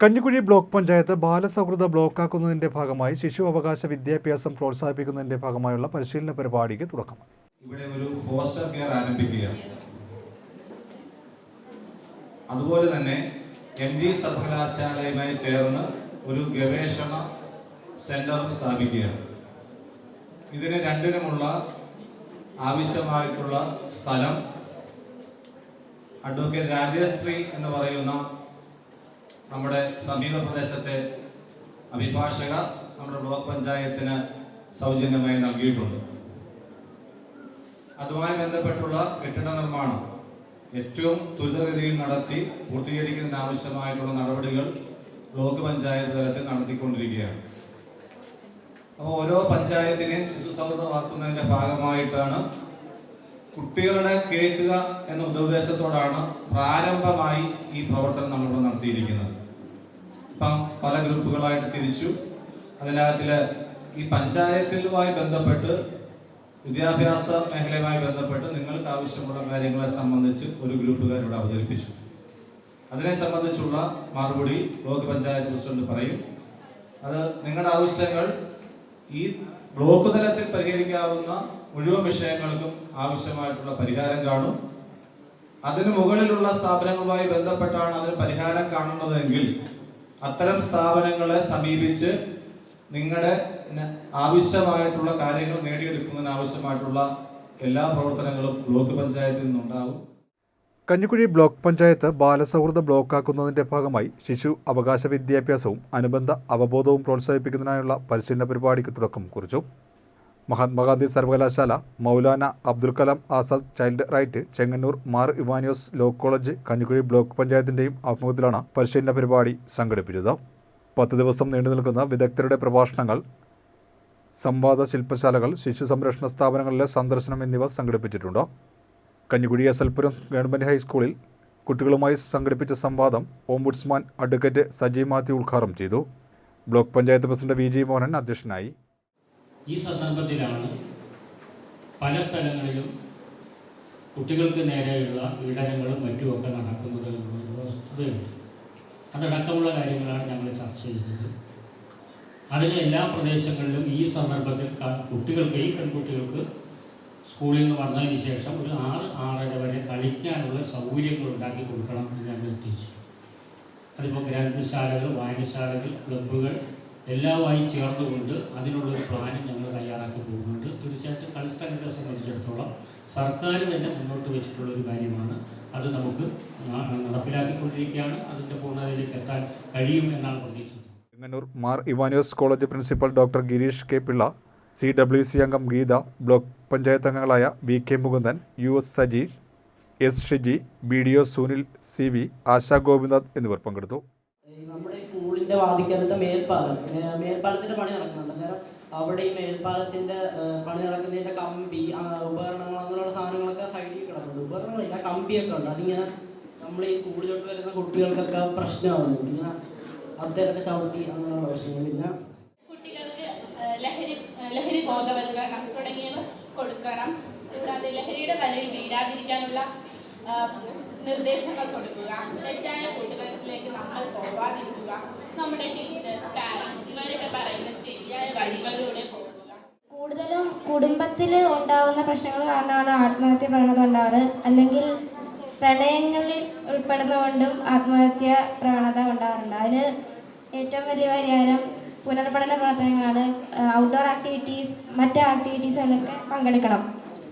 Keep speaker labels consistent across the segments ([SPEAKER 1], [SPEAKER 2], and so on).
[SPEAKER 1] Kanjikuzhi block panchayat ബാലസൗഹൃദ ബ്ലോക്കാക്കുന്നതിന്റെ ഭാഗമായി ശിശു അവകാശ വിദ്യാഭ്യാസം പ്രോത്സാഹിപ്പിക്കുന്നതിന്റെ ഭാഗമായുള്ള പരിശീലന പരിപാടിക്ക് തുടക്കമായി.
[SPEAKER 2] ഇവിടെ ഒരു ഹോസ്റ്റൽ കെയർ ആരംഭിക്കുകയാണ്. അതുപോലെ തന്നെ എം ജി സർവകലാശാലയുമായി ചേർന്ന് ഒരു ഗവേഷണ സെന്ററും സ്ഥാപിക്കുകയാണ്. ഇതിന് രണ്ടിനുമുള്ള ആവശ്യമായിട്ടുള്ള സ്ഥലം അഡ്വക്കേറ്റ് രാജശ്രീ എന്ന് പറയുന്ന നമ്മുടെ സമീപ പ്രദേശത്തെ അഭിഭാഷകർ നമ്മുടെ ബ്ലോക്ക് പഞ്ചായത്തിന് സൗജന്യമായി നൽകിയിട്ടുണ്ട്. അതുമായി ബന്ധപ്പെട്ടുള്ള കെട്ടിട നിർമ്മാണം ഏറ്റവും ത്വരിതഗതിയിൽ നടത്തി പൂർത്തീകരിക്കുന്നതിന് ആവശ്യമായിട്ടുള്ള നടപടികൾ ബ്ലോക്ക് പഞ്ചായത്ത് തലത്തിൽ നടത്തിക്കൊണ്ടിരിക്കുകയാണ്. അപ്പോൾ ഓരോ പഞ്ചായത്തിനെയും ശിശു ഭാഗമായിട്ടാണ് കുട്ടികളുടെ കേൾക്കുക എന്ന ഉദ്ദേശത്തോടാണ് പ്രാരംഭമായി ഈ പ്രവർത്തനം നമ്മളിവിടെ നടത്തിയിരിക്കുന്നത്. ഇപ്പം പല ഗ്രൂപ്പുകളായിട്ട് തിരിച്ചു. അതിനകത്തിൽ ഈ പഞ്ചായത്തിലുമായി ബന്ധപ്പെട്ട് വിദ്യാഭ്യാസ മേഖലയുമായി ബന്ധപ്പെട്ട് നിങ്ങൾക്ക് ആവശ്യമുള്ള കാര്യങ്ങളെ സംബന്ധിച്ച് ഒരു ഗ്രൂപ്പുകാർ അവതരിപ്പിച്ചു. അതിനെ സംബന്ധിച്ചുള്ള മറുപടി ബ്ലോക്ക് പഞ്ചായത്ത് പ്രസിഡന്റ് പറയും. അത് നിങ്ങളുടെ ആവശ്യങ്ങൾ ഈ ബ്ലോക്ക് തലത്തിൽ പരിഹരിക്കാവുന്ന മുഴുവൻ വിഷയങ്ങൾക്കും ആവശ്യമായിട്ടുള്ള പരിഹാരം കാണും. അതിന് മുകളിലുള്ള സ്ഥാപനങ്ങളുമായി ബന്ധപ്പെട്ടാണ് അതിന് പരിഹാരം കാണുന്നതെങ്കിൽ അത്തരം സ്ഥാപനങ്ങളെ സമീപിച്ച് നിങ്ങളുടെ ആവശ്യമായിട്ടുള്ള കാര്യങ്ങൾ നേടിയെടുക്കുന്നതിന് ആവശ്യമായിട്ടുള്ള എല്ലാ പ്രവർത്തനങ്ങളും ബ്ലോക്ക് പഞ്ചായത്തിൽ നിന്നുണ്ടാവും.
[SPEAKER 1] കഞ്ഞിക്കുഴി ബ്ലോക്ക് പഞ്ചായത്ത് ബാലസൗഹൃദ ബ്ലോക്കാക്കുന്നതിന്റെ ഭാഗമായി ശിശു അവകാശ വിദ്യാഭ്യാസവും അനുബന്ധ അവബോധവും പ്രോത്സാഹിപ്പിക്കുന്നതിനായുള്ള പരിശീലന പരിപാടിക്ക് തുടക്കം കുറിച്ചു. മഹാത്മാഗാന്ധി സർവകലാശാല Maulana Abdul Kalam Azad child right Chengannur Mar Ivanios law college Kanjikuzhi block പഞ്ചായത്തിന്റെയും ആഭിമുഖ്യത്തിലാണ് പരിശീലന പരിപാടി സംഘടിപ്പിച്ചത്. പത്ത് ദിവസം നീണ്ടു നിൽക്കുന്ന വിദഗ്ധരുടെ പ്രഭാഷണങ്ങൾ സംവാദ ശില്പശാലകൾ ശിശു സംരക്ഷണ സ്ഥാപനങ്ങളിലെ സന്ദർശനം എന്നിവ സംഘടിപ്പിച്ചിട്ടുണ്ട്. കഞ്ഞിക്കുഴി അസൽപുരം ഗവൺമെന്റ് ഹൈസ്കൂളിൽ കുട്ടികളുമായി സംഘടിപ്പിച്ച സംവാദം ഓംബുഡ്സ്മാൻ അഡ്വക്കേറ്റ് സജി മാത്യു ഉദ്ഘാടനം ചെയ്തു. Block panchayat president V G Mohanan അധ്യക്ഷനായി.
[SPEAKER 3] ഈ സന്ദർഭത്തിലാണ് പല സ്ഥലങ്ങളിലും കുട്ടികൾക്ക് നേരെയുള്ള പീഡനങ്ങളും മറ്റുമൊക്കെ നടക്കുന്നത് എന്നൊരു വസ്തുതയുണ്ട്. അതടക്കമുള്ള കാര്യങ്ങളാണ് ഞങ്ങൾ ചർച്ച ചെയ്തത് അതിന് എല്ലാ പ്രദേശങ്ങളിലും ഈ സന്ദർഭത്തിൽ കുട്ടികൾക്ക് ഈ പെൺകുട്ടികൾക്ക് സ്കൂളിൽ നിന്ന് വന്നതിന് ശേഷം ഒരു ആറ് ആറര വരെ കളിക്കാനുള്ള സൗകര്യങ്ങൾ ഉണ്ടാക്കി കൊടുക്കണം എന്ന് ഞങ്ങൾ എത്തിച്ചു അതിപ്പോൾ ഗ്രന്ഥശാലകൾ വായനശാലകൾ ക്ലബ്ബുകൾ എല്ലാമായി ചേർന്നുകൊണ്ട് അതിനുള്ളൊരു പ്ലാനും ഞങ്ങൾ തയ്യാറാക്കി പോകുന്നുണ്ട്. തീർച്ചയായിട്ടും കളിസ്ഥലത്തെ സംബന്ധിച്ചിടത്തോളം സർക്കാർ തന്നെ മുന്നോട്ട് വെച്ചിട്ടുള്ള ഒരു കാര്യമാണ്. അത് നമുക്ക് നടപ്പിലാക്കിക്കൊണ്ടിരിക്കുകയാണ്. അതിന്റെ പൂർണതയിലേക്ക് എത്താൻ കഴിയും എന്നാണ് പ്രതീക്ഷിക്കുന്നത്.
[SPEAKER 1] Chengannur Mar Ivanios college principal doctor Girish K Pillai C W C അംഗം ഗീത ബ്ലോക്ക് പഞ്ചായത്ത് അംഗങ്ങളായ V K Mukundan U S Saji S Shiji B D O Sunil C V Asha Gopinath എന്നിവർ പങ്കെടുത്തു.
[SPEAKER 4] നമ്മുടെ ഈ സ്കൂളിന്റെ വാതിക്കലത്തെ മേൽപ്പാലം മേൽപ്പാലത്തിന്റെ പണി നടക്കുന്നുണ്ട്. അന്നേരം അവിടെ ഈ മേൽപ്പാലത്തിന്റെ പണി നടക്കുന്നതിന്റെ കമ്പി ഉപകരണങ്ങൾ അങ്ങനെയുള്ള സാധനങ്ങളൊക്കെ സൈഡിൽ കിടക്കുന്നുണ്ട് ഉപകരണങ്ങളില്ല കമ്പിയൊക്കെ ഉണ്ട്. അതിങ്ങനെ നമ്മൾ ഈ സ്കൂളിലോട്ട് വരുന്ന കുട്ടികൾക്കൊക്കെ പ്രശ്നമാകുന്നുണ്ട് ഇങ്ങനെ അത്തേലൊക്കെ ചവിട്ടി അങ്ങനെയുള്ള പ്രശ്നങ്ങൾ. പിന്നെ
[SPEAKER 5] കുട്ടികൾക്ക് ലഹരി ലഹരി ബോധവൽക്കരണം തുടങ്ങിയവ കൊടുക്കണം. കൂടാതെ ലഹരിയുടെ വലയിൽ വീഴാതിരിക്കാനുള്ള നിർദ്ദേശങ്ങൾ കൊടുക്കുക. തെറ്റായ കൂട്ടുകെട്ടിലേക്ക് നമ്മൾ പോവാതിരിക്കുക. നമ്മുടെ ടീച്ചേഴ്സ് പാരൻസ് ഇവരൊക്കെ പറയുന്ന ശരിയായ വഴികളിലൂടെ പോകുക.
[SPEAKER 6] കൂടുതലും കുടുംബത്തിൽ ഉണ്ടാവുന്ന പ്രശ്നങ്ങൾ കാരണമാണ് ആത്മഹത്യ പ്രവണത ഉണ്ടാവാറ്. അല്ലെങ്കിൽ പ്രണയങ്ങളിൽ ഉൾപ്പെടുന്നതുകൊണ്ടും ആത്മഹത്യ പ്രവണത ഉണ്ടാവാറുണ്ട്. അതിന് ഏറ്റവും വലിയ പരിഹാരം പുനർപഠന പ്രവർത്തനങ്ങളാണ് ഔട്ട്ഡോർ ആക്ടിവിറ്റീസ് മറ്റ് ആക്ടിവിറ്റീസിലൊക്കെ പങ്കെടുക്കണം.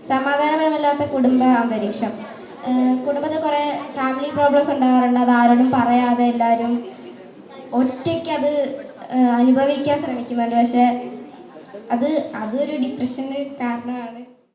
[SPEAKER 6] സമാധാനപരമല്ലാത്ത കുടുംബ അന്തരീക്ഷം. കുടുംബത്തിൽ കുറേ ഫാമിലി പ്രോബ്ലംസ് ഉണ്ടാവാറുണ്ട്. അത് ആരോടും പറയാതെ എല്ലാവരും ഒറ്റയ്ക്ക് അത് അനുഭവിക്കാൻ ശ്രമിക്കുന്നുണ്ട്. പക്ഷെ അത് അതൊരു ഡിപ്രഷന് കാരണമാണ്.